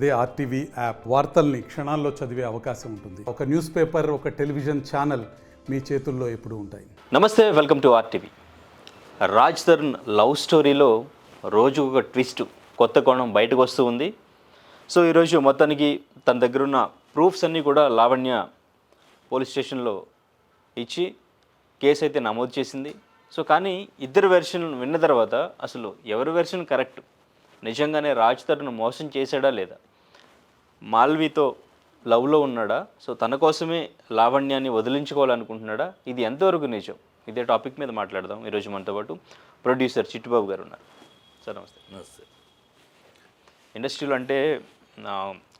అదే RTV app వార్తల్ని క్షణాల్లో చదివే అవకాశం ఉంటుంది. ఒక న్యూస్ పేపర్ ఒక టెలివిజన్ ఛానల్ మీ చేతుల్లో ఎప్పుడు ఉంటాయి. నమస్తే welcome to RTV. Raj Tarun love స్టోరీలో రోజు ఒక ట్విస్ట్ కొత్త కోణం బయటకు వస్తూ ఉంది. సో ఈరోజు మొత్తానికి తన దగ్గర ఉన్న ప్రూఫ్స్ అన్నీ కూడా లావణ్య పోలీస్ స్టేషన్లో ఇచ్చి కేసు అయితే నమోదు చేసింది. సో కానీ ఇద్దరు వెర్షన్ విన్న తర్వాత అసలు ఎవరి వెర్షన్ కరెక్ట్ నిజంగానే రాజ్ తరుణ్ మోసం చేశాడా లేదా? మాల్వీతో లవ్లో ఉన్నాడా? సో తన కోసమే లావణ్యాన్ని వదిలించుకోవాలనుకుంటున్నాడా? ఇది ఎంతవరకు నిజం? ఇదే టాపిక్ మీద మాట్లాడదాం ఈరోజు మనతో పాటు ప్రొడ్యూసర్ చిట్టుబాబు గారు ఉన్నారు. సార్ నమస్తే. నమస్తే. ఇండస్ట్రీలో అంటే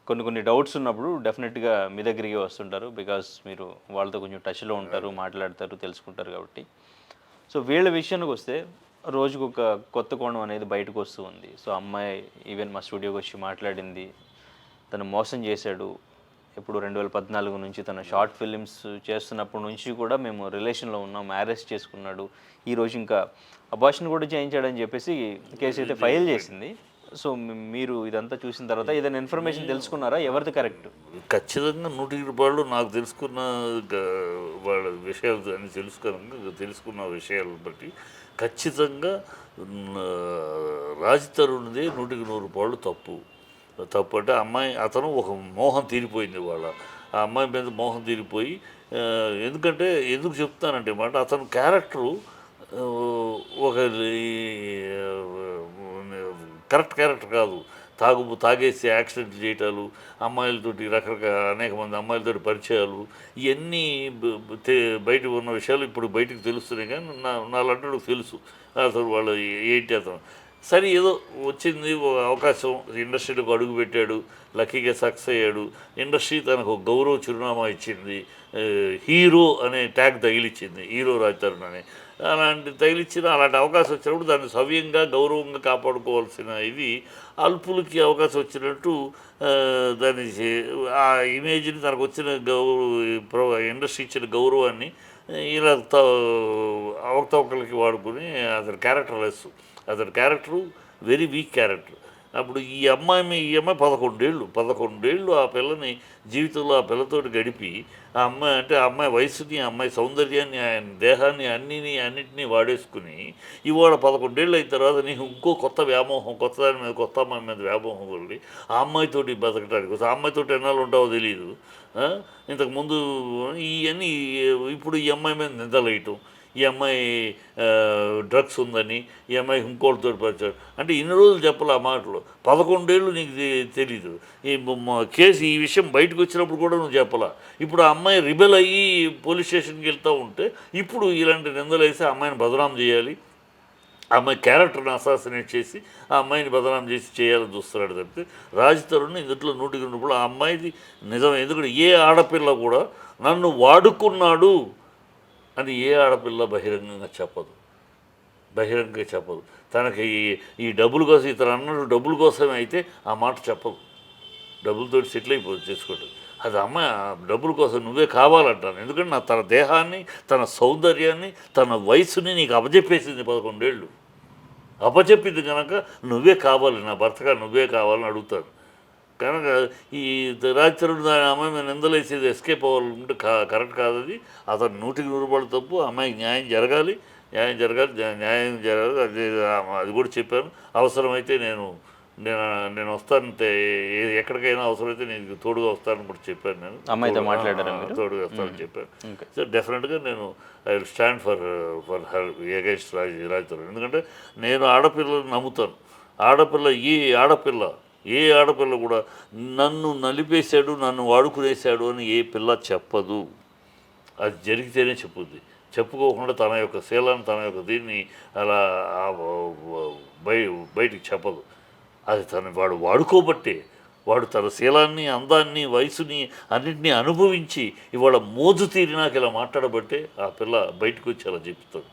కొన్ని కొన్ని డౌట్స్ ఉన్నప్పుడు డెఫినెట్గా మీ దగ్గరికి వస్తుంటారు బికాస్ మీరు వాళ్ళతో కొంచెం టచ్లో ఉంటారు మాట్లాడతారు తెలుసుకుంటారు కాబట్టి. సో వీళ్ళ విషయానికి వస్తే రోజుకు ఒక కొత్త కోణం అనేది బయటకు వస్తూ ఉంది. సో అమ్మాయి ఈవెన్ మా స్టూడియోకి వచ్చి మాట్లాడింది తను మోసం చేశాడు. ఇప్పుడు రెండు వేల పద్నాలుగు నుంచి తన షార్ట్ ఫిలిమ్స్ చేస్తున్నప్పటి నుంచి కూడా మేము రిలేషన్లో ఉన్నాం మ్యారేజ్ చేసుకున్నాడు. ఈరోజు ఇంకా అబార్షన్ కూడా చేయించాడని చెప్పేసి కేసు అయితే ఫైల్ చేసింది. సో మీరు ఇదంతా చూసిన తర్వాత ఏదైనా ఇన్ఫర్మేషన్ తెలుసుకున్నారా? ఎవరిది కరెక్ట్? ఖచ్చితంగా నూటికి రూపాయలు నాకు తెలుసుకున్న వాళ్ళ విషయాలు అని తెలుసుకున్న తెలుసుకున్న విషయాలను బట్టి ఖచ్చితంగా రాజ్ తరుణ్ది నూటికి నూరు రూపాయలు తప్పు. తప్పు అంటే అమ్మాయి అతను ఒక మోహం తీరిపోయింది వాళ్ళ ఆ అమ్మాయి మీద మోహం తీరిపోయి ఎందుకంటే ఎందుకు చెప్తానంటే మాట అతను క్యారెక్టరు ఒక కరెక్ట్ క్యారెక్టర్ కాదు. తాగు తాగేసి యాక్సిడెంట్ చేయటాలు అమ్మాయిలతోటి రకరకాల అనేక మంది అమ్మాయిలతోటి పరిచయాలు ఇవన్నీ బయట ఉన్న విషయాలు ఇప్పుడు బయటకు తెలుస్తున్నాయి కానీ నా నా లాంటి తెలుసు. అసలు వాళ్ళు ఏంటి అతను? సరే ఏదో వచ్చింది ఒక అవకాశం. ఇండస్ట్రీలోకి అడుగు పెట్టాడు లక్కీగా సక్సెస్ అయ్యాడు. ఇండస్ట్రీ తనకు ఒక గౌరవ చిరునామా ఇచ్చింది. హీరో అనే ట్యాగ్ తగిలిచ్చింది హీరో రాజ్తరుణ్ అని. అలాంటి తగిలిచ్చిన అలాంటి అవకాశం వచ్చినప్పుడు దాన్ని సవ్యంగా గౌరవంగా కాపాడుకోవాల్సిన ఇది అల్పులకి అవకాశం వచ్చినట్టు దాని దాన్ని ఆ ఇమేజ్ని తనకు వచ్చిన గౌరవ ఇండస్ట్రీ ఇచ్చిన గౌరవాన్ని ఇలా త- అవకతవకలకి వాడుకుని అతని క్యారెక్టర్లెస్ అతని క్యారెక్టరు వెరీ వీక్ క్యారెక్టర్ అప్పుడు ఈ అమ్మాయి ఈ అమ్మాయి పదకొండేళ్ళు. పదకొండేళ్ళు ఆ పిల్లని జీవితంలో ఆ పిల్లతోటి గడిపి ఆ అమ్మాయి అంటే ఆ అమ్మాయి వయసుని ఆ అమ్మాయి సౌందర్యాన్ని ఆయన దేహాన్ని అన్నిని అన్నింటినీ వాడేసుకుని ఇవాళ పదకొండేళ్ళు అయిన తర్వాత నీకు ఇంకో కొత్త వ్యామోహం కొత్త దాని మీద కొత్త అమ్మాయి మీద వ్యామోహం వెళ్ళి ఆ అమ్మాయితోటి బతకటానికి ఆ అమ్మాయితోటి ఎన్నాళ్ళు ఉంటావో తెలియదు ఇంతకుముందు ఇవన్నీ ఇప్పుడు ఈ అమ్మాయి మీద నిందలేయటం ఈ అమ్మాయి డ్రగ్స్ ఉందని ఈ అమ్మాయి ఇంకోటితో పరిచాడు అంటే ఇన్ని రోజులు చెప్పాలి ఆ మాటలు. పదకొండేళ్ళు నీకు తెలీదు. ఈ కేసు ఈ విషయం బయటకు వచ్చినప్పుడు కూడా నువ్వు చెప్పాలా? ఇప్పుడు ఆ అమ్మాయి రిబెల్ అయ్యి పోలీస్ స్టేషన్కి వెళ్తూ ఉంటే ఇప్పుడు ఇలాంటి నిందలు వేసి ఆ అమ్మాయిని బదనాం చేయాలి. ఆ అమ్మాయి క్యారెక్టర్ని అసాసినేట్ చేసి ఆ అమ్మాయిని బదనాం చేసి చేయాలని చూస్తున్నాడు తప్పితే రాజ్ తరుణ్ ఇందులో నూటికి ఉన్నప్పుడు ఆ అమ్మాయిది నిజం ఎందుకంటే ఏ ఆడపిల్ల కూడా నన్ను వాడుకున్నాడు. అని ఏ ఆడపిల్ల బహిరంగంగా చెప్పదు. బహిరంగంగా చెప్పదు. తనకి ఈ- ఈ డబ్బుల కోసం ఇతను అన్నట్టు డబ్బుల కోసమే అయితే ఆ మాట చెప్పదు. డబ్బులతో సెటిల్ అయిపోతుంది చేసుకోవడం అది అమ్మ ఆ డబ్బుల కోసం నువ్వే కావాలంటాను. ఎందుకంటే నా తన దేహాన్ని తన సౌందర్యాన్ని తన వయసుని నీకు అప్పచెప్పేసింది పదకొండేళ్ళు. అప్పచెప్పింది కనుక నువ్వే కావాలి నా భర్తగా నువ్వే కావాలని అడుగుతాను కనుక ఈ రాజచరుడు దాని అమ్మాయి మీద నిందలేసేది ఎస్కేప్ అవ్వాలంటే కా కరెక్ట్ కాదు అది. అతను నూటికి నూరు రూపాయలు తప్పు అమ్మాయికి న్యాయం జరగాలి న్యాయం జరగాలి న్యా- న్యాయం జరగాలి అది అది కూడా చెప్పాను. అవసరమైతే నేను నేను నేను వస్తాను ఎక్కడికైనా అవసరమైతే నేను తోడుగా వస్తానని కూడా చెప్పాను నేను. అమ్మాయితో మాట్లాడారా? తోడుగా వస్తానని చెప్పాను. సో డెఫినెట్గా నేను I will stand for for her against Raj Raj Tarun ఎందుకంటే నేను ఆడపిల్లలు నమ్ముతాను. ఆడపిల్ల ఏ ఆడపిల్ల ఏ ఆడపిల్ల కూడా నన్ను నలిపేశాడు నన్ను వాడుకునేశాడు అని ఏ పిల్ల చెప్పదు. అది జరిగితేనే చెప్పుద్ది. చెప్పుకోకుండా తన యొక్క శీలాన్ని తన యొక్క దీన్ని అలా బయ బయటికి చెప్పదు. అది తను వాడు వాడుకోబట్టే వాడు తన శీలాన్ని అందాన్ని వయసుని అన్నింటినీ అనుభవించి ఇవాళ మోజు తీరినాక ఇలా మాట్లాడబట్టే ఆ పిల్ల బయటకు వచ్చి అలా చెప్తాడు.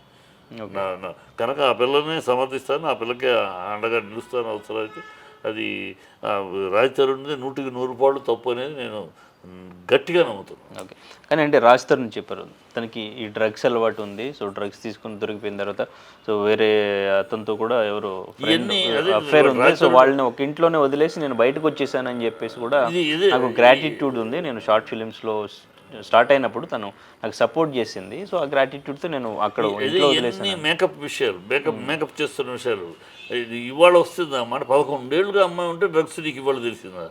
కనుక ఆ పిల్లనే సమర్థిస్తాను ఆ పిల్లకి అండగా నిలుస్తాను అవసరమైతే అది రాజతరుణ్ది నూటికి నూరు పాళ్ళు తప్పు అనేది నేను గట్టిగా నమ్ముతున్నాను. ఓకే. కానీ అంటే రాజ్ తరుణ్ చెప్పారు. తనకి ఈ డ్రగ్స్ అలవాటు ఉంది. సో డ్రగ్స్ తీసుకుని దొరికిపోయిన తర్వాత సో వేరే అతనితో కూడా ఎవరు అఫేర్ ఉంది. సో వాళ్ళని ఒక ఇంట్లోనే వదిలేసి నేను బయటకు వచ్చేసానని చెప్పేసి కూడా నాకు గ్రాటిట్యూడ్ ఉంది. నేను షార్ట్ ఫిలిమ్స్లో స్టార్ట్ అయినప్పుడు తను నాకు సపోర్ట్ చేసింది. సో ఆ గ్రాటిట్యూడ్తో నేను అక్కడ ఇంట్లో వదిలేసాను మేకప్ విషయాలు? మేకప్ మేకప్ చేస్తున్న విషయాలు. ఇవాళ వస్తుందా? అన్నమాట పదకొండేళ్ళుగా అమ్మాయి ఉంటే డ్రగ్స్ నీకు ఇవాళ తెలిసిందా?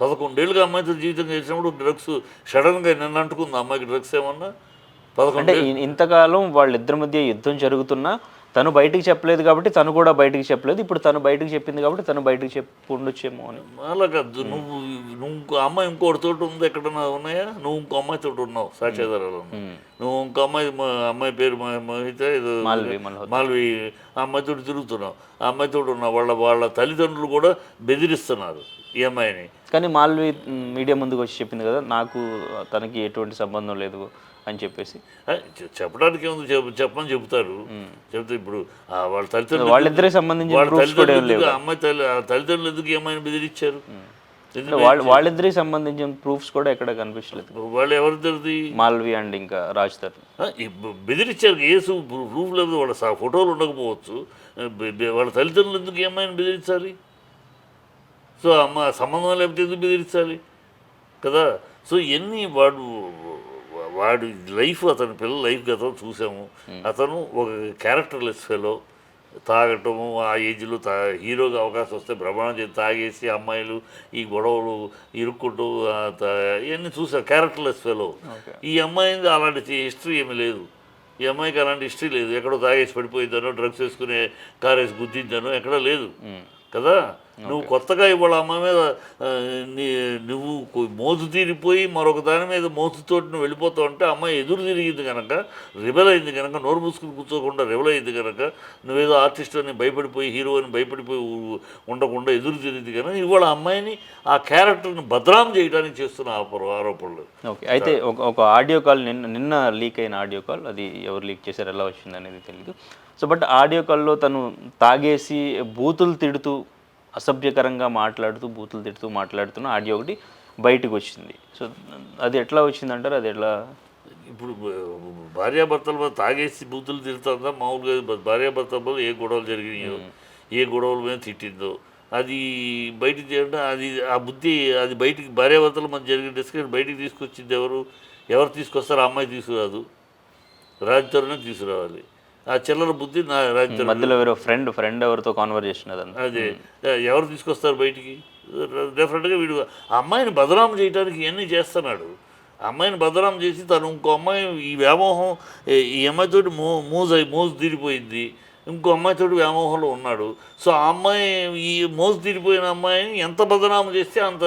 పదకొండేళ్ళుగా అమ్మాయితో జీవితం చేసినప్పుడు డ్రగ్స్ సడన్గా నిన్న అంటుకుంది? అమ్మాయికి డ్రగ్స్ ఏమన్నా? అంటే పదకొండు ఇంతకాలం వాళ్ళిద్దరి మధ్య యుద్ధం జరుగుతున్నా తను బయటికి చెప్పలేదు కాబట్టి తను కూడా బయటికి చెప్పలేదు. ఇప్పుడు తను బయటికి చెప్పింది కాబట్టి తను బయటికి చెప్పు ఉండొచ్చేమో అని. అలా కాదు నువ్వు నువ్వు అమ్మాయి ఇంకోటి తోటి ఉంది ఎక్కడన్నా ఉన్నాయా? నువ్వు ఇంకో అమ్మాయి తోటి ఉన్నావు సాక్ష్యాధారాలు నువ్వు ఇంకో అమ్మాయి మా అమ్మాయి పేరు మోహిత ఏదో మాల్వి ఆ అమ్మాయి తోటి తిరుగుతున్నావు. ఆ అమ్మాయి తోటి ఉన్నావు వాళ్ళ వాళ్ళ తల్లిదండ్రులు కూడా బెదిరిస్తున్నారు ఈ అమ్మాయిని. కానీ మాల్వి మీడియా ముందుకు వచ్చి చెప్పింది కదా నాకు తనకి ఎటువంటి సంబంధం లేదు. అని చెప్పేసి. చెప్పడానికి ఏముంది చెప్- చెప్పమని చెబుతారు. చెప్తే ఇప్పుడు వాళ్ళ తల్లిదండ్రులు వాళ్ళిద్దరికి వాళ్ళ ఏం తల్లిదండ్రులు అమ్మాయి తల్లి తల్లిదండ్రులు ఎందుకు ఏమైనా బెదిరించారు? వాళ్ళ వాళ్ళిద్దరికి సంబంధించిన ప్రూఫ్స్ కూడా ఎక్కడ కనిపించలేదు. వాళ్ళు ఎవరిద్దరిది? మాల్వి అండ్ ఇంకా రాజ్ బ- బెదిరించారు ఏసు ప్రూఫ్ లేదు వాళ్ళ ఫోటోలు ఉండకపోవచ్చు. వాళ్ళ తల్లిదండ్రులు ఎందుకు ఏమైనా బెదిరించాలి? సో అమ్మ సంబంధం లేకపోతే ఎందుకు బెదిరించాలి? కదా? సో ఎన్ని వాడు వాడు లైఫ్ అతని పిల్లల లైఫ్ గతం చూసాము. అతను ఒక క్యారెక్టర్లెస్ ఫెలో. తాగటము ఆ ఏజ్లో తా హీరోగా అవకాశం వస్తే భ్రమణం చేసి తాగేసి అమ్మాయిలు ఈ గొడవలు ఇరుక్కుంటూ ఇవన్నీ చూసాం. Characterless fellow. ఈ అమ్మాయి అలాంటి హిస్టరీ ఏమీ లేదు. ఈ అమ్మాయికి అలాంటి హిస్టరీ లేదు. ఎక్కడో తాగేసి పడిపోయిందనో డ్రగ్స్ వేసుకునే కార్ వేసి గుద్దిందనో ఎక్కడా లేదు. కదా? నువ్వు కొత్తగా ఇవాళ అమ్మాయి మీద నువ్వు మోజు తీరిపోయి మరొక దాని మీద మోజుతోటి నువ్వు వెళ్ళిపోతావు అంటే అమ్మాయి ఎదురు తిరిగింది కనుక రిబెల్ అయింది కనుక నోరు మూసుకుని కూర్చోకుండా రిబెల్ అయింది కనుక నువ్వేదో ఆర్టిస్ట్ అని భయపడిపోయి హీరో అని భయపడిపోయి ఉండకుండా ఎదురు తిరిగింది కనుక ఇవాళ అమ్మాయిని ఆ క్యారెక్టర్ని బదనాం చేయడానికి చేస్తున్న ఆరోపణలు. ఓకే. అయితే ఒక ఒక ఆడియో కాల్ నిన్న నిన్న లీక్ అయిన ఆడియో కాల్ అది ఎవరు లీక్ చేశారు ఎలా వచ్చింది అనేది తెలియదు సో బట్ ఆడియో కాల్లో తను తాగేసి బూతులు తిడుతూ అసభ్యకరంగా మాట్లాడుతూ బూతులు తిడుతూ మాట్లాడుతున్న ఆడియో ఒకటి బయటకు వచ్చింది. సో అది ఎట్లా వచ్చిందంటారు? అది ఎట్లా ఇప్పుడు భార్యాభర్తల మీద తాగేసి బూతులు తిడుతుందా? మామూలుగా భార్యాభర్తల మీద ఏ గొడవలు జరిగినాయో ఏ గొడవల మీద తిట్టిందో అది బయటికి తీయడం. అది ఆ బుద్ధి అది బయటికి భార్యాభర్తల మధ్య జరిగిన డిస్కషన్ బయటికి తీసుకొచ్చింది ఎవరు? ఎవరు తీసుకొస్తారో? ఆ అమ్మాయి తీసుకురాదు. రాజతరుణే తీసుకురావాలి. ఆ చిల్లర బుద్ధి నా రాజతరుణ మధ్యలో ఎవరో ఫ్రెండ్ ఫ్రెండ్ ఎవరితో కాన్వర్జేషన్ అదంతా అదే. ఎవరు తీసుకొస్తారు బయటికి? డెఫినెట్గా వీడు అమ్మాయిని బదనాం చేయడానికి ఇవన్నీ చేస్తున్నాడు. అమ్మాయిని బదనాం చేసి తను ఇంకో అమ్మాయి ఈ వ్యామోహం ఈ అమ్మాయితోటి మో మోజు అయి మోజు తీరిపోయింది. ఇంకో అమ్మాయితోటి వ్యామోహంలో ఉన్నాడు. సో ఆ అమ్మాయి ఈ మోజు తీరిపోయిన అమ్మాయిని ఎంత బదనాం చేస్తే అంత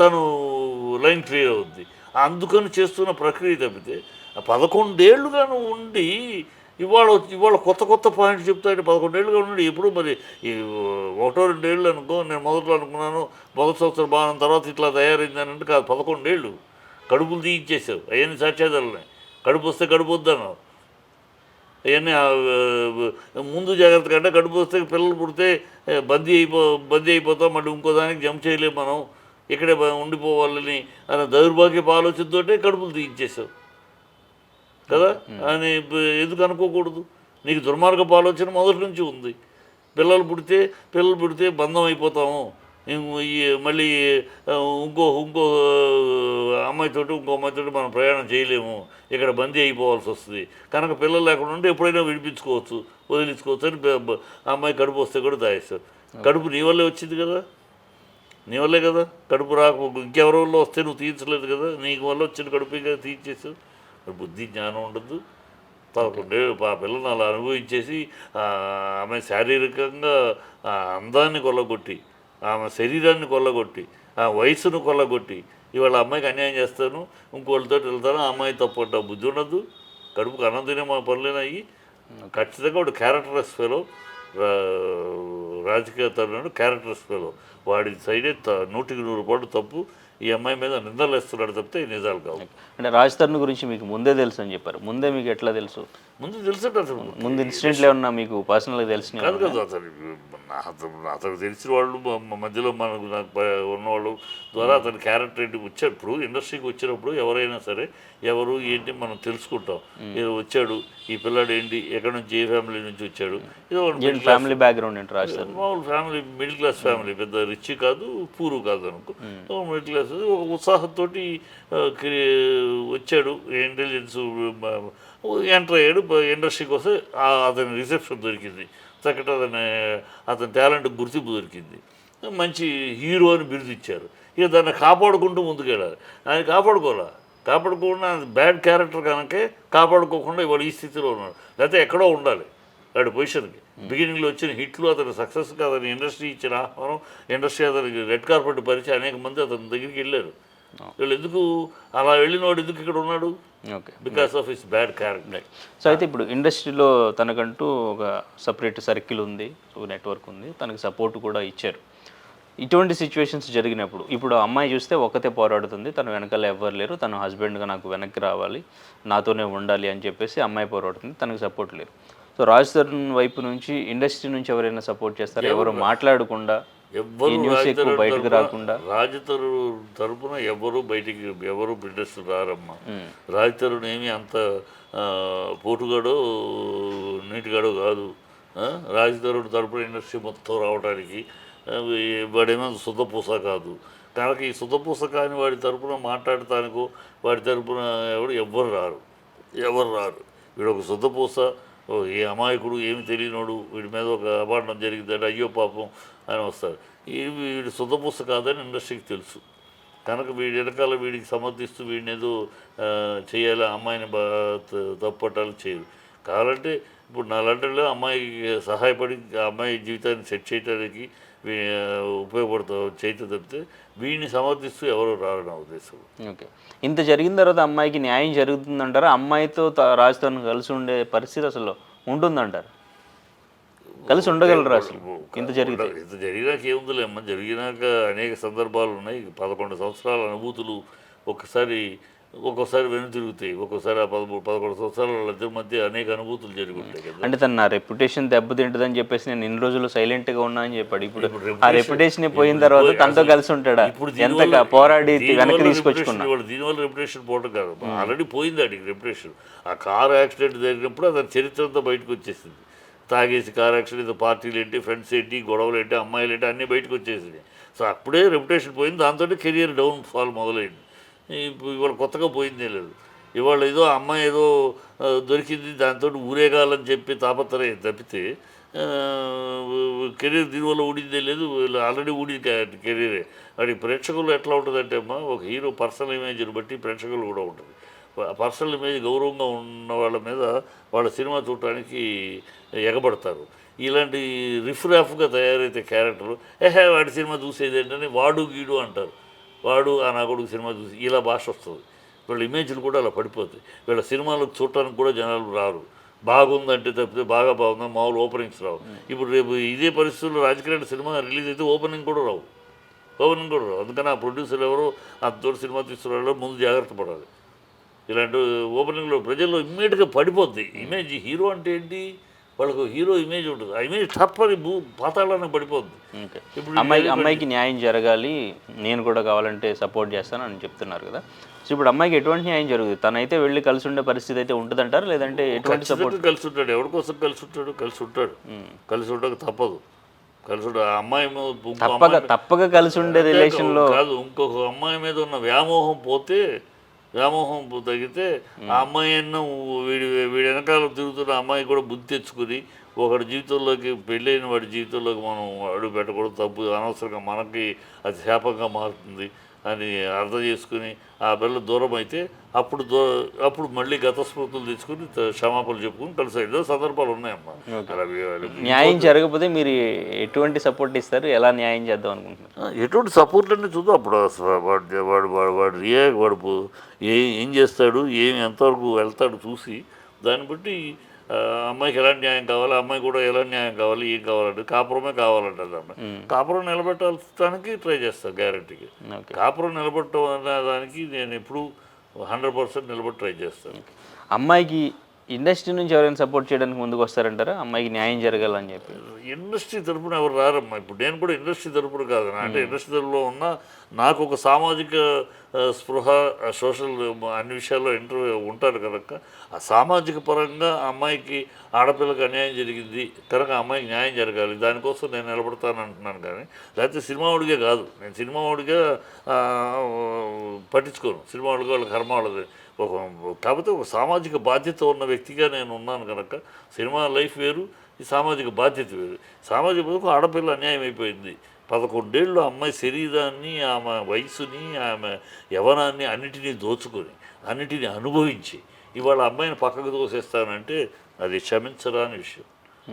తను లైన్ క్లియర్ అవుద్ది. అందుకని చేస్తున్న ప్రక్రియ తప్పితే పదకొండేళ్ళుగా నువ్వు ఉండి ఇవాళ ఇవాళ కొత్త కొత్త పాయింట్ చెప్తాడు పదకొండేళ్ళుగా ఉండి ఎప్పుడు మరి ఈ ఒకటో రెండేళ్ళు అనుకో నేను మొదట్లో అనుకున్నాను మొదటి సంవత్సరం బాగున్న తర్వాత ఇట్లా తయారైంది అని అంటే కాదు. పదకొండేళ్ళు కడుపులు తీయించేసావు అవన్నీ సాక్ష్యాధారాలనే కడుపు వస్తే కడుపు వద్దన్నావు అవన్నీ ముందు జాగ్రత్త కంటే కడుపు వస్తే పిల్లలు పుడితే బందీ అయిపో బందీ అయిపోతాం. మళ్ళీ ఇంకో దానికి జంప్ చేయలేము మనం. ఇక్కడే ఉండిపోవాలని అనే దౌర్భాగ్యపు ఆలోచనతోటే కడుపులు తీయించేసావు కదా? అని ఎందుకు అనుకోకూడదు? నీకు దుర్మార్గపు ఆలోచన మొదటి నుంచి ఉంది. పిల్లలు పుడితే పిల్లలు పుడితే బంధం అయిపోతాము. మళ్ళీ ఇంకో ఇంకో అమ్మాయితోటి ఇంకో అమ్మాయితోటి మనం ప్రయాణం చేయలేము. ఇక్కడ బందీ అయిపోవాల్సి వస్తుంది. కనుక పిల్లలు లేకుండా ఉంటే ఎప్పుడైనా విడిపించుకోవచ్చు వదిలించుకోవచ్చు అని అమ్మాయి కడుపు వస్తే కూడా తాగేస్తారు కడుపు నీ వల్లే వచ్చింది కదా? నీ వల్లే కదా? కడుపు రాక ఇంకెవరి వల్ల వస్తే నువ్వు తీర్చలేదు కదా? నీకు వల్ల వచ్చిన కడుపు తీర్చేసావు బుద్ధి జ్ఞానం ఉండదు. పదకొండే ఆ పిల్లని అలా అనుభవించేసి ఆమె శారీరకంగా అందాన్ని కొల్లగొట్టి ఆమె శరీరాన్ని కొల్లగొట్టి ఆ వయసును కొల్లగొట్టి ఇవాళ అమ్మాయికి అన్యాయం చేస్తాను ఇంకోళ్ళతో వెళ్తాను ఆ అమ్మాయి తప్పు బుద్ధి ఉండదు. కడుపుకు అన్నం మా పనులేనాయి ఖచ్చితంగా వాడు క్యారెక్టర్స్ ఫెలో. రాజకీయ తరుణుడు క్యారెక్టర్స్ ఫెలో. వాడి సైడే త- నూటికి నూరు పాటు తప్పు. ఈ అమ్మాయి మీద నిందలు వేస్తున్నాడు తప్పితే ఈ నిజాలు కావు. అంటే రాజ్ తరుణ్ గురించి మీకు ముందే తెలుసు అని చెప్పారు. ముందే మీకు ఎట్లా తెలుసు? ముందు తెలుసట అసలు. ముందు ఇన్సిడెంట్లు ఏమన్నా మీకు పర్సనల్గా తెలిసిన కాదు కాదు అతను అతను తెలిసిన వాళ్ళు మధ్యలో మనకు నాకు ఉన్నవాళ్ళు ద్వారా అతని క్యారెక్టర్ ఏంటి వచ్చాడు ఇప్పుడు ఇండస్ట్రీకి వచ్చినప్పుడు ఎవరైనా సరే ఎవరు ఏంటి మనం తెలుసుకుంటాం. ఏదో వచ్చాడు ఈ పిల్లాడు ఏంటి ఎక్కడి నుంచి ఏ ఫ్యామిలీ నుంచి వచ్చాడు ఫ్యామిలీ బ్యాక్గ్రౌండ్ ఏంటి మామూలు ఫ్యామిలీ మిడిల్ క్లాస్ ఫ్యామిలీ పెద్ద రిచ్ కాదు పూరు కాదు అనుకో. మిడిల్ క్లాస్ ఒక ఉత్సాహంతో వచ్చాడు ఇంటెలిజెన్స్ ఎంటర్ అయ్యాడు ఇండస్ట్రీకి వస్తే అతని రిసెప్షన్ దొరికింది చక్కటి అతని అతని టాలెంట్ గుర్తింపు దొరికింది మంచి హీరో అని బిరుదు ఇచ్చారు ఇక దాన్ని కాపాడుకుంటూ ముందుకెళ్ళాలి ఆయన కాపాడుకోవాలా కాపాడుకోకుండా బ్యాడ్ క్యారెక్టర్ కనుకే కాపాడుకోకుండా ఇవాళ ఈ స్థితిలో ఉన్నాడు లేకపోతే ఎక్కడో ఉండాలి వాడి పొజిషన్కి బిగినింగ్లో వచ్చిన హిట్లు అతని సక్సెస్కి అతని ఇండస్ట్రీ ఇచ్చిన ఆహ్వానం ఇండస్ట్రీ అతనికి రెడ్ కార్పెట్ పరిచి అనేక మంది అతని దగ్గరికి వెళ్ళారు వీళ్ళు ఎందుకు అలా వెళ్ళినవాడు ఎందుకు ఇక్కడ ఉన్నాడు? Okay because of his bad character so అయితే ఇప్పుడు ఇండస్ట్రీలో తనకంటూ ఒక సపరేట్ సర్కిల్ ఉంది ఒక నెట్వర్క్ ఉంది తనకి సపోర్ట్ కూడా ఇచ్చారు. ఇటువంటి సిచ్యువేషన్స్ జరిగినప్పుడు ఇప్పుడు అమ్మాయి చూస్తే ఒక్కతే పోరాడుతుంది తన వెనకాల ఎవ్వరు లేరు తన హస్బెండ్గా నాకు వెనక్కి రావాలి నాతోనే ఉండాలి అని చెప్పేసి అమ్మాయి పోరాడుతుంది తనకు సపోర్ట్ లేరు సో రాజ్ తరుణ్ వైపు నుంచి ఇండస్ట్రీ నుంచి ఎవరైనా సపోర్ట్ చేస్తారు? ఎవరు మాట్లాడకుండా ఎవ్వరు బయటకు రాకుండా రాజతరు తరపున ఎవరు బయటికి ఎవరు బిడ్డస్ రారమ్మా. రాజతరుడు ఏమి అంత పోటుగాడో నీటిగాడో కాదు. రాజతరుడు తరపున ఇండస్ట్రీ మొత్తం రావడానికి వాడేమో శుద్ధపూస కాదు. కనుక ఈ శుద్ధపూస కాని వాడి తరపున మాట్లాడటానికో వాడి తరపున ఎవడు ఎవ్వరు రారు. ఎవరు రారు. వీడు ఒక ఓ ఏ అమాయకుడు ఏమి తెలియనోడు వీడి మీద ఒక అపార్థం జరిగిందంటే అయ్యో పాపం అని వస్తారు ఈ వీడు శుద్ధపూస కాదని ఇండస్ట్రీకి తెలుసు. కనుక వీడి వెనకాల వీడికి సమర్థిస్తూ వీడిని ఏదో చేయాలి అమ్మాయిని బా తప్పట్టాలి చేయరు. కావాలంటే ఇప్పుడు నా లండన్లో అమ్మాయికి సహాయపడి అమ్మాయి జీవితాన్ని సెట్ చేయడానికి ఉపయోగపడుతూ చేయటం తప్పితే వీడిని సమర్థిస్తూ ఎవరు రారు నా ఉద్దేశం. ఓకే. ఇంత జరిగిన తర్వాత అమ్మాయికి న్యాయం జరుగుతుందంటారా? అమ్మాయితో రాజుతో కలిసి ఉండే పరిస్థితి అసలు ఉంటుందంటారు? కలిసి ఉండగలరా అసలు. ఇంత జరిగితే. ఇంత జరిగినాక ఏముందిలే అమ్మ. జరిగినాక అనేక సందర్భాలు ఉన్నాయి. పదకొండు సంవత్సరాల అనుభూతులు ఒక్కసారి ఒక్కోసారి వెను తిరుగుతాయి. ఒక్కోసారి ఆ పదమూడు పదకొండు సంవత్సరాల ఇద్దరి మధ్య అనేక అనుభూతులు జరిగి ఉంటాయి కదా. అంటే తన నా రెప్యుటేషన్ దెబ్బతింటుందని చెప్పేసి నేను ఇన్ని రోజులు సైలెంట్గా ఉన్నా అని చెప్పాడు. ఇప్పుడు ఆ రెప్యుటేషన్ పోయిన తర్వాత తనతో కలిసి ఉంటాడా? ఇప్పుడు ఎంత పోరాడి వెనక్కి తీసుకొచ్చుకున్నా? దీనివల్ల రెప్యుటేషన్ పోవటం కాదు ఆల్రెడీ పోయింది అడిగి రెప్యుటేషన్ ఆ కార్ యాక్సిడెంట్ జరిగినప్పుడు అతని చరిత్ర అంతా బయటకు వచ్చేసింది. తాగేసి కార్ యాక్సిడెంట్ పార్టీలు ఏంటి ఫ్రెండ్స్ ఏంటి గొడవలు ఏంటి అమ్మాయిలు ఏంటి అన్నీ బయటకు వచ్చేసింది సో అప్పుడే రెప్యుటేషన్ పోయింది. దాంతో కెరియర్ డౌన్ ఫాల్ మొదలైంది ఇవాళ కొత్తగా పోయిందే లేదు. ఇవాళ ఏదో అమ్మాయి ఏదో దొరికింది దాంతో ఊరేగాలని చెప్పి తాపత్రయం తప్పితే కెరీర్ దీనివల్ల ఊడిందే లేదు. వీళ్ళు ఆల్రెడీ ఊడింది కెరీరే అది ప్రేక్షకులు ఎట్లా ఉంటుందంటే అమ్మా ఒక హీరో పర్సనల్ ఇమేజ్ని బట్టి ప్రేక్షకులు కూడా ఉంటుంది పర్సనల్ మీద గౌరవంగా ఉన్న వాళ్ళ మీద వాళ్ళ సినిమా చూడటానికి ఎగబడతారు. ఇలాంటి రిఫ్రాఫ్గా తయారైతే క్యారెక్టర్ ఏహే వాడి సినిమా చూసేది ఏంటని వాడు గీడు అంటారు. వాడు ఆ నా కొడుకు సినిమా చూసి ఇలా భాష వస్తుంది. వీళ్ళ ఇమేజ్లు కూడా అలా పడిపోతాయి. వీళ్ళ సినిమాలు చూడటానికి కూడా జనాలు రారు. బాగుందంటే తప్పితే బాగా బాగుందా మామూలు ఓపెనింగ్స్ రావు. ఇప్పుడు రేపు ఇదే పరిస్థితుల్లో రాజకీయ సినిమా రిలీజ్ అయితే ఓపెనింగ్ కూడా రావు. ఓపెనింగ్ కూడా రావు. అందుకని ఆ ప్రొడ్యూసర్లు ఎవరు అంతతోటి సినిమా తీసుకురాలో ముందు జాగ్రత్త పడాలి. ఇలాంటి ఓపెనింగ్లో ప్రజల్లో ఇమ్మీడియట్గా పడిపోద్ది. ఇమేజ్ హీరో అంటే ఏంటి? వాళ్ళకు హీరో ఇమేజ్ ఉంటుంది. ఆ ఇమేజ్ తప్పని భూ పాతాళానికి పడిపోద్ది. ఇప్పుడు అమ్మాయి అమ్మాయికి న్యాయం జరగాలి నేను కూడా కావాలంటే సపోర్ట్ చేస్తాను అని చెప్తున్నారు కదా. సో ఇప్పుడు అమ్మాయికి ఎటువంటి న్యాయం జరుగుతుంది? తనైతే వెళ్ళి కలిసి ఉండే పరిస్థితి అయితే ఉంటుందంటారా? లేదంటే ఎటువంటి సపోర్ట్? కలిసి ఉంటాడు. ఎవరి కోసం కలిసి ఉంటాడు? కలిసి ఉంటాడు. కలిసి ఉండక తప్పదు. కలిసి ఉంటాడు ఆ అమ్మాయి తప్పక తప్పక కలిసి ఉండే రిలేషన్లో కాదు ఇంకొక అమ్మాయి మీద ఉన్న వ్యామోహం పోతే వ్యామోహం తగ్గితే ఆ అమ్మాయి ఎన్నో వీడి వీడి వెనకాల తిరుగుతున్న అమ్మాయి కూడా బుద్ధి తెచ్చుకుని ఒకటి జీవితంలోకి పెళ్ళైన వాడి జీవితంలోకి మనం అడుగు పెట్టకూడదు. తప్పు అనవసరంగా మనకి అది శాపంగా మారుతుంది అని అర్థం చేసుకుని ఆ పిల్ల దూరం అయితే అప్పుడు దూ అప్పుడు మళ్ళీ గత స్మృతులు తెచ్చుకుని క్షమాపణలు చెప్పుకుని కలిసి ఏదో సందర్భాలు ఉన్నాయమ్మా. న్యాయం జరగకపోతే మీరు ఎటువంటి సపోర్ట్ ఇస్తారు? ఎలా న్యాయం చేద్దాం అనుకుంటున్నారు? ఎటువంటి సపోర్ట్ అన్నీ చూద్దాం. అప్పుడు అసలు వాడు వాడు వాడు వాడు రియాక్ట్ వాడు ఏ ఏం చేస్తాడు ఏం ఎంతవరకు వెళ్తాడు చూసి దాన్ని బట్టి అమ్మాయికి ఎలాంటి న్యాయం కావాలి? అమ్మాయి కూడా ఎలాంటి న్యాయం కావాలి? ఏం కావాలంటే కాపురమే కావాలంటుంది అమ్మాయి. కాపురం నిలబెట్టాల్సడానికి ట్రై చేస్తాను గ్యారంటీకి. కాపురం నిలబెట్టడం అనే దానికి నేను ఎప్పుడు హండ్రెడ్ పర్సెంట్ నిలబడి ట్రై చేస్తాను అమ్మాయికి ఇండస్ట్రీ నుంచి ఎవరైనా సపోర్ట్ చేయడానికి ముందుకు వస్తారంటారా? అమ్మాయికి న్యాయం జరగాలని చెప్పి. ఇండస్ట్రీ తరపున ఎవరు రారమ్మా? ఇప్పుడు నేను కూడా ఇండస్ట్రీ తరపున కాదు. అంటే ఇండస్ట్రీ తరపులో ఉన్న నాకు ఒక సామాజిక స్పృహ సోషల్ అన్ని విషయాల్లో ఇంటర్వ్యూ ఉంటారు కనుక ఆ సామాజిక పరంగా అమ్మాయికి ఆడపిల్లకి అన్యాయం జరిగింది కనుక అమ్మాయికి న్యాయం జరగాలి దానికోసం నేను నిలబడతాను అంటున్నాను కానీ లేకపోతే సినిమాడిగే కాదు. నేను సినిమావిడిగా పట్టించుకోను. సినిమావుడిగా వాళ్ళ కర్మ వాళ్ళది. ఒక కాకపోతే ఒక సామాజిక బాధ్యత ఉన్న వ్యక్తిగా నేను ఉన్నాను కనుక సినిమా లైఫ్ వేరు ఈ సామాజిక బాధ్యత వేరు. సామాజిక ఆడపిల్ల అన్యాయం అయిపోయింది. పదకొండేళ్ళు అమ్మాయి శరీరాన్ని ఆమె వయసుని ఆమె యవనాన్ని అన్నిటినీ దోచుకొని అన్నిటినీ అనుభవించి ఇవాళ అమ్మాయిని పక్కకు తోసేస్తానంటే అది క్షమించరాని విషయం.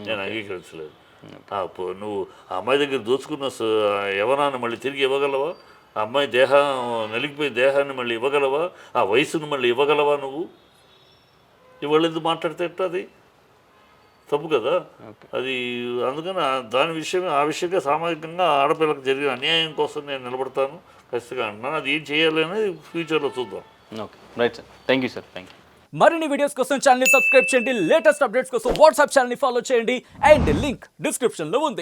నేను అంగీకరించలేదు. నువ్వు ఆ అమ్మాయి దగ్గర దోచుకున్న యవనాన్ని మళ్ళీ తిరిగి ఇవ్వగలవా? ఆ అమ్మాయి దేహం నలిగిపోయి దేహాన్ని మళ్ళీ ఇవ్వగలవా? ఆ వయసును మళ్ళీ ఇవ్వగలవా నువ్వు? ఇవాళ ఎందుకు మాట్లాడితే అది తప్పు కదా. అది అందుకని దాని విషయం ఆ విషయంగా సామాజికంగా ఆడపిల్లకు జరిగిన అన్యాయం కోసం నేను నిలబడతాను. ఖచ్చితంగా అంటున్నాను అది ఏం చేయాలి అనేది ఫ్యూచర్లో చూద్దాం. Okay. Right sir. Thank you sir thank you మరిన్ని వీడియోస్ కోసం ఛానల్ సబ్స్క్రైబ్ చేయండి. లేటెస్ట్ అప్డేట్స్ కోసం వాట్సాప్ ఛానల్ ఫాలో చేయండి. అండ్ లింక్ డిస్క్రిప్షన్లో ఉంది.